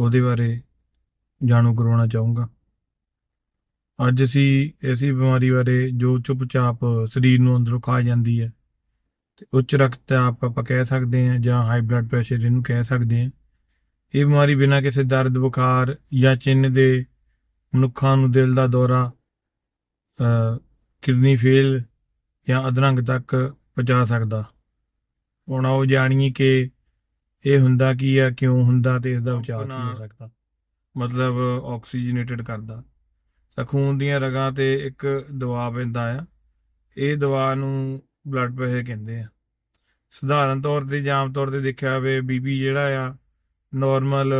ਉਹਦੇ ਬਾਰੇ ਜਾਣੂ ਕਰਵਾਉਣਾ ਚਾਹੂੰਗਾ। ਅੱਜ ਅਸੀਂ ਐਸੀ ਬਿਮਾਰੀ ਬਾਰੇ ਜੋ ਚੁੱਪਚਾਪ ਸਰੀਰ ਨੂੰ ਅੰਦਰੋਂ ਖਾ ਜਾਂਦੀ ਹੈ, ਤੇ ਉੱਚ ਰਕਤਚਾਪ ਆਪਾਂ ਕਹਿ ਸਕਦੇ ਹਾਂ ਜਾਂ ਹਾਈ ਬਲੱਡ ਪ੍ਰੈਸ਼ਰ ਜਿਹਨੂੰ ਕਹਿ ਸਕਦੇ ਹਾਂ। ਇਹ ਬਿਮਾਰੀ ਬਿਨਾਂ ਕਿਸੇ ਦਰਦ, ਬੁਖਾਰ ਜਾਂ ਚਿੰਨ ਦੇ ਮਨੁੱਖਾਂ ਨੂੰ ਦਿਲ ਦਾ ਦੌਰਾ ਕਿਡਨੀ ਫੇਲ ਜਾਂ ਅਧਰੰਗ ਤੱਕ ਪਹੁੰਚਾ ਸਕਦਾ। ਹੁਣ ਆਓ ਜਾਣੀਏ ਕਿ ਇਹ ਹੁੰਦਾ ਕੀ ਆ ਕਿਉਂ ਹੁੰਦਾ ਤੇ ਇਸ ਦਾ ਬਚਾਅ ਕੀ ਹੋ ਸਕਦਾ? ਮਤਲਬ ਆਕਸੀਜਨੇਟਡ ਕਰਦਾ। ਤਾਂ ਖੂਨ ਦੀਆਂ ਰਗਾਂ ਤੇ ਇੱਕ ਦਬਾਅ ਪੈਂਦਾ ਆ। ਇਹ ਦਬਾਅ ਨੂੰ ਬਲੱਡ ਪ੍ਰੈਸ਼ਰ ਕਹਿੰਦੇ ਆ। ਸਧਾਰਨ ਤੌਰ ਤੇ ਜਾਂ ਆਮ ਤੌਰ ਤੇ ਦੇਖਿਆ ਜਾਵੇ ਬੀਪੀ ਜਿਹੜਾ ਆ ਨਾਰਮਲ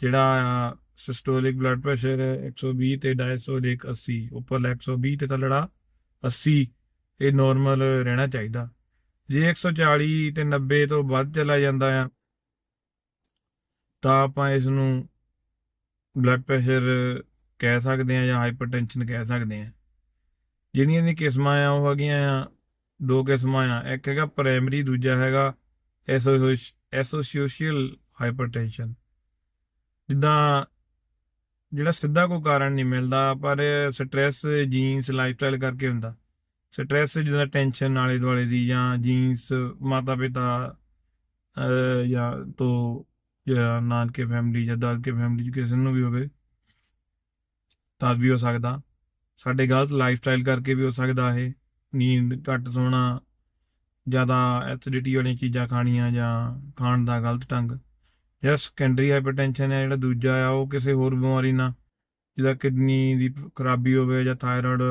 ਜਿਹੜਾ ਆ ਸਿਸਟੋਲਿਕ ਬਲੱਡ ਪ੍ਰੈਸ਼ਰ 120 ਤੇ ਡਾਇਸਟੋਲਿਕ 80 ਉੱਪਰਲਾ 120 ਤੇ ਥੱਲੜਾ 80 ਇਹ ਨਾਰਮਲ ਰਹਿਣਾ ਚਾਹੀਦਾ। ਜੇ 140 ਤੇ 90 ਤੋਂ ਵੱਧ ਚਲਾ ਜਾਂਦਾ ਆ, ਤਾਂ ਆਪਾਂ ਇਸ ਨੂੰ ਬਲੱਡ ਪ੍ਰੈਸ਼ਰ ਕਹਿ ਸਕਦੇ ਆ ਜਾਂ ਹਾਈਪਰਟੈਂਸ਼ਨ ਕਹਿ ਸਕਦੇ ਆ ਜਿਹੜੀਆਂ ਦੀ ਕਿਸਮਾਂ ਆ, ਉਹ ਹੈਗੀਆਂ ਆ, ਦੋ ਕਿਸਮਾਂ ਆ। ਇੱਕ ਹੈਗਾ ਪ੍ਰਾਇਮਰੀ ਦੂਜਾ ਹੈਗਾ ਐਸੋਸੀਏਸ਼ੀਅਲ ਹਾਈਪਰਟੈਂਸ਼ਨ ਜਿੱਦਾਂ ਜਿਹੜਾ ਸਿੱਧਾ ਕੋਈ ਕਾਰਨ ਨਹੀਂ ਮਿਲਦਾ, ਪਰ ਸਟ੍ਰੈਸ ਜੀਨਸ ਲਾਈਫਸਟਾਈਲ ਕਰਕੇ ਹੁੰਦਾ। ਸਟ੍ਰੈਸ ਜਿੱਦਾਂ ਟੈਨਸ਼ਨ ਆਲੇ ਦੁਆਲੇ ਦੀ ਜਾਂ ਜੀਨਸ ਮਾਤਾ ਪਿਤਾ ਜਾਂ ਤੋਂ ਜਾਂ ਨਾਨਕੇ ਫੈਮਿਲੀ ਜਾਂ ਦਾਦਕੇ ਫੈਮਿਲੀ ਚ ਕਿਸੇ ਨੂੰ ਵੀ ਹੋਵੇ, ਤਾਂ ਵੀ ਹੋ ਸਕਦਾ। ਸਾਡੇ ਗਲਤ ਲਾਈਫ ਸਟਾਈਲ ਕਰਕੇ ਵੀ ਹੋ ਸਕਦਾ ਇਹ। ਨੀਂਦ ਘੱਟ ਸੋਣਾ, ਜ਼ਿਆਦਾ ਐਸਿਡਿਟੀ ਵਾਲੀਆਂ ਚੀਜ਼ਾਂ ਖਾਣੀਆਂ ਜਾਂ ਖਾਣ ਦਾ ਗਲਤ ਢੰਗ। ਜਾਂ ਸੈਕੰਡਰੀ ਹਾਈਪਰਟੈਂਸ਼ਨ ਹੈ ਜਿਹੜਾ ਦੂਜਾ ਆ, ਉਹ ਕਿਸੇ ਹੋਰ ਬਿਮਾਰੀ ਨਾਲ ਜਿਹਦਾ ਕਿਡਨੀ ਦੀ ਖਰਾਬੀ ਹੋਵੇ ਜਾਂ ਥਾਇਰਾਇਡ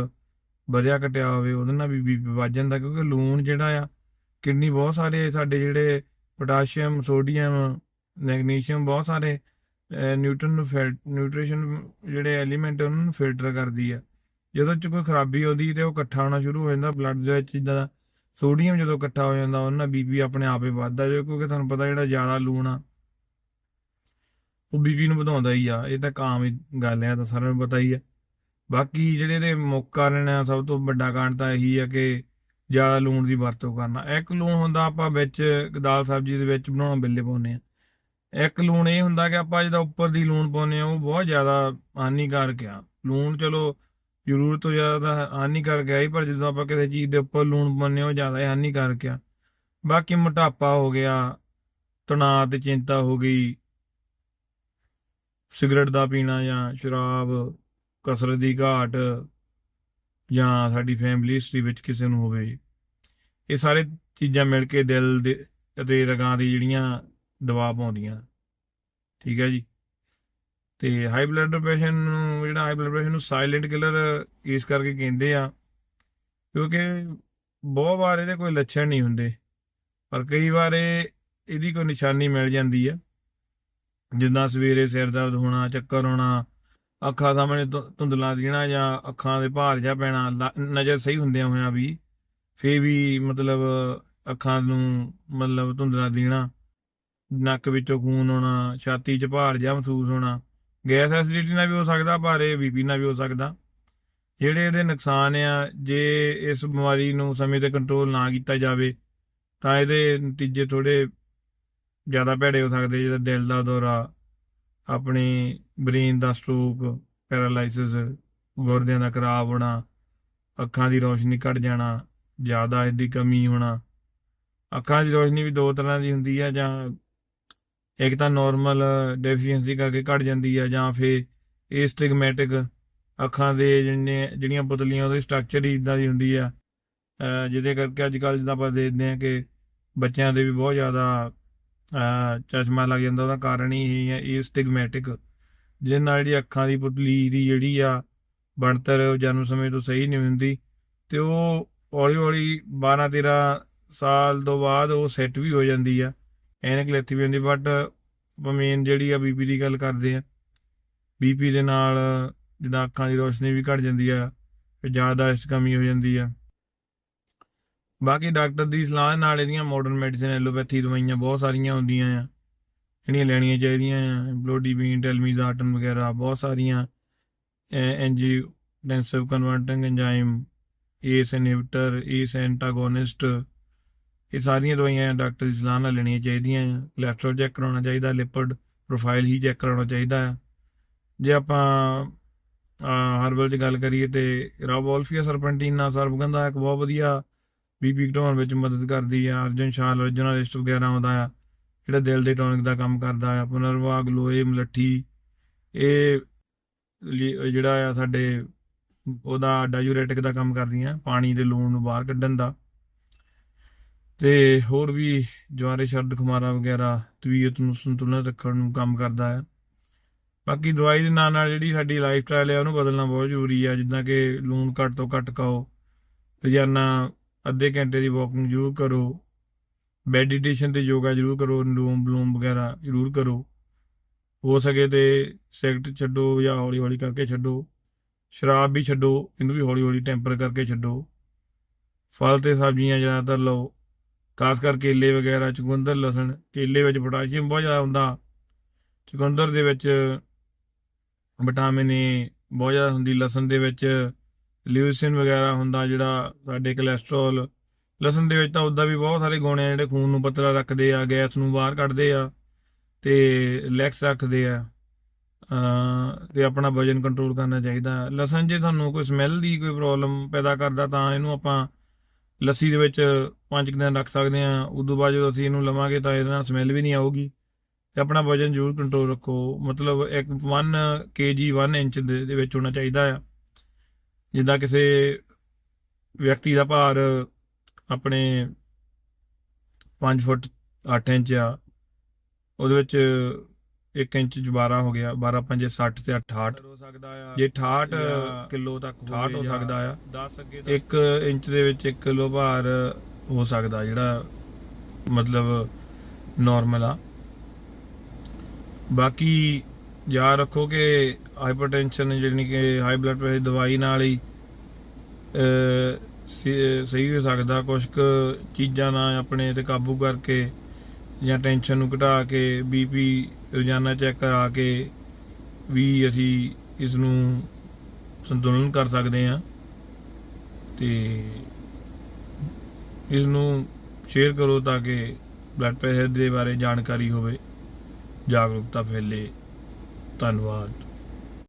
ਵਧਿਆ ਘਟਿਆ ਹੋਵੇ, ਉਹਦੇ ਨਾਲ ਵੀ ਬੀਪੀ ਵੱਧ ਜਾਂਦਾ, ਕਿਉਂਕਿ ਲੂਣ ਜਿਹੜਾ ਆ, ਕਿਡਨੀ ਬਹੁਤ ਸਾਰੇ ਸਾਡੇ ਜਿਹੜੇ ਪੋਟਾਸ਼ੀਅਮ, ਸੋਡੀਅਮ, ਮੈਗਨੀਸ਼ੀਅਮ ਬਹੁਤ ਸਾਰੇ ਨਿਊਟਨ ਨੂੰ ਨਿਊਟ੍ਰੀਸ਼ਨ ਜਿਹੜੇ ਐਲੀਮੈਂਟ ਉਹਨਾਂ ਨੂੰ ਫਿਲਟਰ ਕਰਦੀ ਆ। ਜਦੋਂ ਚ ਕੋਈ ਖਰਾਬੀ ਆਉਂਦੀ ਤੇ ਉਹ ਇਕੱਠਾ ਹੋਣਾ ਸ਼ੁਰੂ ਹੋ ਜਾਂਦਾ, ਬਲੱਡ ਦੇ ਵਿੱਚ ਜਿੱਦਾਂ ਸੋਡੀਅਮ ਜਦੋਂ ਇਕੱਠਾ ਹੋ ਜਾਂਦਾ, ਉਹਨਾਂ ਨਾਲ ਬੀਪੀ ਆਪਣੇ ਆਪ ਹੀ ਵੱਧਦਾ ਜੋ ਕਿਉਂਕਿ ਤੁਹਾਨੂੰ ਪਤਾ ਜਿਹੜਾ ਜ਼ਿਆਦਾ ਲੂਣ ਆ, ਉਹ ਬੀਪੀ ਨੂੰ ਵਧਾਉਂਦਾ ਹੀ ਆ, ਇਹ ਤਾਂ ਇੱਕ ਆਮ ਹੀ ਗੱਲ ਆ ਤਾਂ ਸਾਰਿਆਂ ਨੂੰ ਪਤਾ ਹੀ ਆ। ਬਾਕੀ ਜਿਹੜੇ ਇਹਦੇ ਮੁੱਖ ਕਾਰਨ ਆ, ਸਭ ਤੋਂ ਵੱਡਾ ਕਾਰਨ ਤਾਂ ਇਹੀ ਆ ਕਿ ਜ਼ਿਆਦਾ ਲੂਣ ਦੀ ਵਰਤੋਂ ਕਰਨਾ। ਇੱਕ ਲੂਣ ਹੁੰਦਾ ਆਪਾਂ ਵਿੱਚ ਦਾਲ ਸਬਜ਼ੀ ਦੇ ਵਿੱਚ ਬਣਾਉਣਾ ਬਿੱਲੇ ਪਾਉਂਦੇ ਆ ਇੱਕ ਲੂਣ ਇਹ ਹੁੰਦਾ ਕਿ ਆਪਾਂ ਜਿਹਦਾ ਉੱਪਰ ਦੀ ਲੂਣ ਪਾਉਂਦੇ ਆ ਉਹ ਬਹੁਤ ਜ਼ਿਆਦਾ ਹਾਨੀਕਾਰਕ ਆ। ਲੂਣ ਚਲੋ ਜ਼ਰੂਰ ਤੋਂ ਜ਼ਿਆਦਾ ਤਾਂ ਹਾਨੀਕਾਰਕ ਹੈ ਪਰ ਜਦੋਂ ਆਪਾਂ ਕਿਸੇ ਚੀਜ਼ ਦੇ ਉੱਪਰ ਲੂਣ ਪਾਉਂਦੇ ਆ ਉਹ ਜ਼ਿਆਦਾ ਹਾਨੀਕਾਰਕ ਆ। ਬਾਕੀ ਮੋਟਾਪਾ ਹੋ ਗਿਆ, ਤਣਾਅ ਤੇ ਚਿੰਤਾ ਹੋ ਗਈ, ਸਿਗਰਟ ਦਾ ਪੀਣਾ ਜਾਂ ਸ਼ਰਾਬ ਕਸਰਤ ਦੀ ਘਾਟ ਜਾਂ ਸਾਡੀ ਫੈਮਿਲੀ ਹਿਸਟਰੀ ਵਿੱਚ ਕਿਸੇ ਨੂੰ ਹੋਵੇ, ਇਹ ਸਾਰੇ ਚੀਜ਼ਾਂ ਮਿਲ ਕੇ ਦਿਲ ਦੇ ਅਤੇ ਰਗਾਂ ਦੀ ਜਿਹੜੀਆਂ ਦਬਾਅ ਪਾਉਂਦੀਆਂ। ਠੀਕ ਹੈ ਜੀ? ਤੇ ਹਾਈ ਬਲੱਡ ਪ੍ਰੈਸ਼ਰ ਨੂੰ ਜਿਹੜਾ ਹਾਈ ਬਲੱਡ ਪ੍ਰੈਸ਼ਰ ਨੂੰ ਸਾਇਲੈਂਟ ਕਿਲਰ ਇਸ ਕਰਕੇ ਕਹਿੰਦੇ ਆ, ਕਿਉਂਕਿ ਬਹੁਤ ਵਾਰ ਇਹਦੇ ਕੋਈ ਲੱਛਣ ਨਹੀਂ ਹੁੰਦੇ, ਪਰ ਕਈ ਵਾਰ ਇਹ, ਇਹਦੀ ਕੋਈ ਨਿਸ਼ਾਨੀ ਮਿਲ ਜਾਂਦੀ ਆ। ਜਿੱਦਾਂ ਸਵੇਰੇ ਸਿਰ ਦਰਦ ਹੋਣਾ, ਚੱਕਰ ਆਉਣਾ ਅੱਖਾਂ ਸਾਹਮਣੇ ਧੁ- ਧੁੰਦਲਾ ਦਿਖਣਾ ਜਾਂ ਅੱਖਾਂ ਦੇ ਭਾਰ ਜਾ ਪੈਣਾ ਲ- ਨਜ਼ਰ ਸਹੀ ਹੁੰਦਿਆਂ ਹੋਇਆਂ ਵੀ, ਫੇਰ ਵੀ ਮਤਲਬ ਅੱਖਾਂ ਨੂੰ ਮਤਲਬ ਧੁੰਦਲਾ ਦੇਣਾ, ਨੱਕ ਵਿੱਚੋਂ ਖੂਨ ਆਉਣਾ, ਛਾਤੀ 'ਚ ਭਾਰ ਜਾ ਮਹਿਸੂਸ ਹੋਣਾ, ਗੈਸ ਐਸਿਡਿਟੀ ਨਾਲ ਵੀ ਹੋ ਸਕਦਾ ਪਰ ਇਹ ਬੀਪੀ ਨਾਲ ਵੀ ਹੋ ਸਕਦਾ। ਜਿਹੜੇ ਇਹਦੇ ਨੁਕਸਾਨ ਆ, ਜੇ ਇਸ ਬਿਮਾਰੀ ਨੂੰ ਸਮੇਂ ਤੇ ਕੰਟਰੋਲ ਨਾ ਕੀਤਾ ਜਾਵੇ, ਤਾਂ ਇਹਦੇ ਨਤੀਜੇ ਥੋੜੇ ਜ਼ਿਆਦਾ ਭੈੜੇ ਹੋ ਸਕਦੇ ਜਿੱਦਾਂ ਦਿਲ ਦਾ ਦੌਰਾ ਆਪਣੇ ਬ੍ਰੇਨ ਦਾ ਸਟ੍ਰੋਕ, ਪੈਰਾਲਾਈਸਿਸ, ਗੁਰਦਿਆਂ ਦਾ ਖਰਾਬ ਹੋਣਾ, ਅੱਖਾਂ ਦੀ ਰੋਸ਼ਨੀ ਘਟ ਜਾਣਾ, ਜ਼ਿਆਦਾ ਇਹਦੀ ਕਮੀ ਹੋਣਾ। ਅੱਖਾਂ ਦੀ ਰੋਸ਼ਨੀ ਵੀ ਦੋ ਤਰ੍ਹਾਂ ਦੀ ਹੁੰਦੀ ਹੈ ਜਾਂ ਇੱਕ ਤਾਂ ਨਾਰਮਲ ਡੈਫੀਸ਼ੀਐਂਸੀ ਕਰਕੇ ਘਟ ਜਾਂਦੀ ਹੈ ਜਾਂ ਫਿਰ ਏਸਟਿਗਮੈਟਿਕ ਅੱਖਾਂ ਦੇ ਜਿਹੜੀਆਂ ਜਿਹੜੀਆਂ ਪੁਤਲੀਆਂ, ਉਹਦੀ ਸਟਰਕਚਰ ਹੀ ਇਦਾਂ ਦੀ ਹੁੰਦੀ ਆ। ਜਿਹਦੇ ਕਰਕੇ ਅੱਜ ਕੱਲ੍ਹ ਜਿੱਦਾਂ ਆਪਾਂ ਦੇਖਦੇ ਹਾਂ ਕਿ ਬੱਚਿਆਂ ਦੇ ਵੀ ਬਹੁਤ ਜ਼ਿਆਦਾ ਚਸ਼ਮਾ ਲੱਗ ਜਾਂਦਾ, ਉਹਦਾ ਕਾਰਨ ਹੀ ਇਹ ਹੈ ਸਟਿਗਮੈਟਿਕ ਜਿਹਦੇ ਨਾਲ ਜਿਹੜੀ ਅੱਖਾਂ ਦੀ ਪੁਤਲੀ ਦੀ ਜਿਹੜੀ ਆ ਬਣਤਰ ਜਨਮ ਸਮੇਂ ਤੋਂ ਸਹੀ ਨਹੀਂ ਹੁੰਦੀ ਤੇ ਉਹ ਹੌਲੀ ਹੌਲੀ 12 13 ਸਾਲ ਤੋਂ ਬਾਅਦ ਉਹ ਸੈੱਟ ਵੀ ਹੋ ਜਾਂਦੀ ਆ, ਐਨਕ ਲੈਤੀ ਵੀ ਹੁੰਦੀ ਬਟ ਮੇਨ ਜਿਹੜੀ ਆ ਬੀਪੀ ਦੀ ਗੱਲ ਕਰਦੇ ਆ, ਬੀਪੀ ਦੇ ਨਾਲ ਜਿੱਦਾਂ ਅੱਖਾਂ ਦੀ ਰੋਸ਼ਨੀ ਵੀ ਘਟ ਜਾਂਦੀ ਆ, ਫਿਰ ਜ਼ਿਆਦਾ ਇਸ ਕਮੀ ਹੋ ਜਾਂਦੀ ਆ। ਬਾਕੀ ਡਾਕਟਰ ਦੀ ਸਲਾਹ ਨਾਲ ਇਹਦੀਆਂ ਮਾਡਰਨ ਮੈਡੀਸਿਨ ਐਲੋਪੈਥੀ ਦਵਾਈਆਂ ਬਹੁਤ ਸਾਰੀਆਂ ਹੁੰਦੀਆਂ ਆ। ਜਿਹੜੀਆਂ ਲੈਣੀਆਂ ਚਾਹੀਦੀਆਂ ਆ। ਬਲੋਡੀਬੀਨ ਟੈਲਮੀਜ਼ਾਟਨ ਵਗੈਰਾ ਬਹੁਤ ਸਾਰੀਆਂ ਐਂਜੀਓਟੈਂਸਿਵ ਕਨਵਰਟਿੰਗ ਐਂਜ਼ਾਈਮ ਏਸ ਇਨਹਿਬਿਟਰ ਏਸ ਐਂਟਾਗੋਨਿਸਟ ਇਹ ਸਾਰੀਆਂ ਦਵਾਈਆਂ ਡਾਕਟਰ ਦੀ ਸਲਾਹ ਨਾਲ ਲੈਣੀਆਂ ਚਾਹੀਦੀਆਂ ਆ। ਕੋਲੇਸਟ੍ਰੋਲ ਚੈੱਕ ਕਰਾਉਣਾ ਚਾਹੀਦਾ ਲਿਪਿਡ ਪ੍ਰੋਫਾਈਲ ਹੀ ਚੈੱਕ ਕਰਾਉਣਾ ਚਾਹੀਦਾ ਆ। ਜੇ ਆਪਾਂ ਹਰਬਲ 'ਚ ਗੱਲ ਕਰੀਏ ਤੇ ਰਾਵੋਲਫੀਆ ਸਰਪੈਂਟੀਨਾ ਸਰਬਗੰਧਾ ਇੱਕ ਬਹੁਤ ਵਧੀਆ ਬੀਪੀ ਘਟਾਉਣ ਵਿੱਚ ਮਦਦ ਕਰਦੀ ਆ, ਅਰਜਨ ਸ਼ਾਲ ਅਰਜਨਾਲਿਸਟ ਵਗੈਰਾ ਆਉਂਦਾ ਆ, ਜਿਹੜਾ ਦਿਲ ਦੇ ਟੌਨਿਕ ਦਾ ਕੰਮ ਕਰਦਾ ਆ, ਪੁਨਰਵਾਗ ਗਲੋਏ ਮਲੱਠੀ, ਇਹ ਲੀ- ਜਿਹੜਾ ਆ ਸਾਡੇ, ਉਹਦਾ ਡਾਇੂਰੇਟਿਕ ਦਾ ਕੰਮ ਕਰਦੀਆਂ ਪਾਣੀ ਦੇ ਲੂਣ ਨੂੰ ਬਾਹਰ ਕੱਢਣ ਦਾ। ਤੇ ਹੋਰ ਵੀ ਜਵਾਰੇ ਸ਼ਰਦ ਖੁਮਾਰਾ ਵਗੈਰਾ ਤਬੀਅਤ ਨੂੰ ਸੰਤੁਲਨ ਰੱਖਣ ਨੂੰ ਕੰਮ ਕਰਦਾ ਹੈ ਬਾਕੀ ਦਵਾਈ ਦੇ ਨਾਲ ਨਾਲ ਜਿਹੜੀ ਸਾਡੀ ਲਾਈਫ ਸਟਾਈਲ ਹੈ ਉਹਨੂੰ ਬਦਲਣਾ ਬਹੁਤ ਜ਼ਰੂਰੀ ਹੈ ਜਿੱਦਾਂ ਕਿ ਲੂਣ ਘੱਟ ਤੋਂ ਘੱਟ ਖਾਓ, ਰੋਜ਼ਾਨਾ ਅੱਧੇ ਘੰਟੇ ਦੀ ਵਾਕਿੰਗ ਜ਼ਰੂਰ ਕਰੋ। ਮੈਡੀਟੇਸ਼ਨ ਤੇ ਯੋਗਾ ਜ਼ਰੂਰ ਕਰੋ ਅਨੁਲੋਮ ਬਲੂਮ ਵਗੈਰਾ ਜ਼ਰੂਰ ਕਰੋ। ਹੋ ਸਕੇ ਤੇ ਸਿਗਰਟ ਛੱਡੋ ਜਾਂ ਹੌਲੀ ਹੌਲੀ ਕਰਕੇ ਛੱਡੋ। ਸ਼ਰਾਬ ਵੀ ਛੱਡੋ, ਇਹਨੂੰ ਵੀ ਹੌਲੀ ਹੌਲੀ ਟੈਂਪਰ ਕਰਕੇ ਛੱਡੋ। ਫਲ ਤੇ ਸਬਜ਼ੀਆਂ ਜ਼ਿਆਦਾਤਰ ਲਓ, ਖਾਸ ਕਰ ਕੇਲੇ ਵਗੈਰਾ, ਚੁਕੰਦਰ, ਲਸਣ। ਕੇਲੇ ਵਿੱਚ ਪੋਟਾਸ਼ੀਅਮ ਬਹੁਤ ਜ਼ਿਆਦਾ ਹੁੰਦਾ। ਚੁਕੰਦਰ ਦੇ ਵਿੱਚ ਵਿਟਾਮਿਨ ਏ ਬਹੁਤ ਜ਼ਿਆਦਾ ਹੁੰਦੀ, ਲਸਣ ਦੇ ਵਿੱਚ ਲਿਊਸਿਨ ਵਗੈਰਾ ਹੁੰਦਾ ਜਿਹੜਾ ਸਾਡੇ ਕੋਲੇਸਟ੍ਰੋਲ ਲਸਣ ਦੇ ਵਿੱਚ ਤਾਂ ਉਦਾਂ ਵੀ ਬਹੁਤ ਸਾਰੇ ਗੁਣ ਆ ਜਿਹੜੇ ਖੂਨ ਨੂੰ ਪਤਲਾ ਰੱਖਦੇ ਆ, ਗੈਸ ਨੂੰ ਬਾਹਰ ਕੱਢਦੇ ਆ ਤੇ ਰਿਲੈਕਸ ਰੱਖਦੇ ਆ ਅ ਤੇ ਆਪਣਾ ਵਜਨ ਕੰਟਰੋਲ ਕਰਨਾ ਚਾਹੀਦਾ। ਲਸਣ ਜੇ ਤੁਹਾਨੂੰ ਕੋਈ ਸਮੈਲ ਦੀ ਕੋਈ ਪ੍ਰੋਬਲਮ ਪੈਦਾ ਕਰਦਾ ਤਾਂ ਇਹਨੂੰ ਆਪਾਂ ਲੱਸੀ ਦੇ ਵਿੱਚ ਪੰਜ ਕੁ ਦਿਨ ਰੱਖ ਸਕਦੇ ਆ, ਉਦੋਂ ਬਾਅਦ ਜਦੋਂ ਅਸੀਂ ਇਹਨੂੰ ਲਵਾਂਗੇ ਤਾਂ ਇਹਦੇ ਨਾਲ ਸਮੈਲ ਵੀ ਨਹੀਂ ਆਊਗੀ। ਤੇ ਆਪਣਾ ਵਜਨ ਜ਼ਰੂਰ ਕੰਟਰੋਲ ਰੱਖੋ, ਮਤਲਬ ਇੱਕ 1 ਕੇਜੀ 1 ਇੰਚ ਦੇ ਵਿੱਚ ਹੋਣਾ ਚਾਹੀਦਾ ਆ। ਜਿੱਦਾਂ ਕਿਸੇ ਵਿਅਕਤੀ ਦਾ ਭਾਰ ਆਪਣੇ 5 ਫੁੱਟ 8 ਇੰਚ ਆ ਉਹਦੇ ਵਿੱਚ 1 ਇੰਚ 12 ਹੋ ਗਿਆ 12 5 60 ਤੇ 68 ਹੋ ਸਕਦਾ ਆ। ਜੇ 68 ਕਿਲੋ ਤੱਕ 68 ਹੋ ਸਕਦਾ ਆ। 10 ਅੱਗੇ 1 ਇੰਚ ਦੇ ਵਿੱਚ 1 ਕਿਲੋ ਭਾਰ ਹੋ ਸਕਦਾ ਜਿਹੜਾ ਮਤਲਬ ਨਾਰਮਲ ਆ। ਬਾਕੀ ਯਾਦ ਰੱਖੋ ਕਿ ਹਾਈਪਰਟੈਂਸ਼ਨ ਜਿਹੜੀ ਕਿ ਹਾਈ ਬਲੱਡ ਪ੍ਰੈਸ਼ਰ ਦਵਾਈ ਨਾਲ ਹੀ ਸਹੀ ਹੋ ਸਕਦਾ ਕੁਝ ਕੁ ਚੀਜ਼ਾਂ ਨਾਲ ਆਪਣੇ ਤੇ ਕਾਬੂ ਕਰਕੇ ਜਾਂ ਟੈਨਸ਼ਨ ਨੂੰ ਘਟਾ ਕੇ ਬੀਪੀ ਰੋਜ਼ਾਨਾ ਚੈੱਕ ਕਰਾ ਕੇ ਵੀ ਅਸੀਂ ਇਸ ਨੂੰ ਸੰਤੁਲਨ ਕਰ ਸਕਦੇ ਹਾਂ ਤੇ ਇਸ ਨੂੰ ਸ਼ੇਅਰ ਕਰੋ ਤਾਂ ਕਿ ਬਲੱਡ ਪ੍ਰੈਸ਼ਰ ਦੇ ਬਾਰੇ ਜਾਣਕਾਰੀ ਹੋਵੇ, ਜਾਗਰੂਕਤਾ ਫੈਲੇ। ਧੰਨਵਾਦ।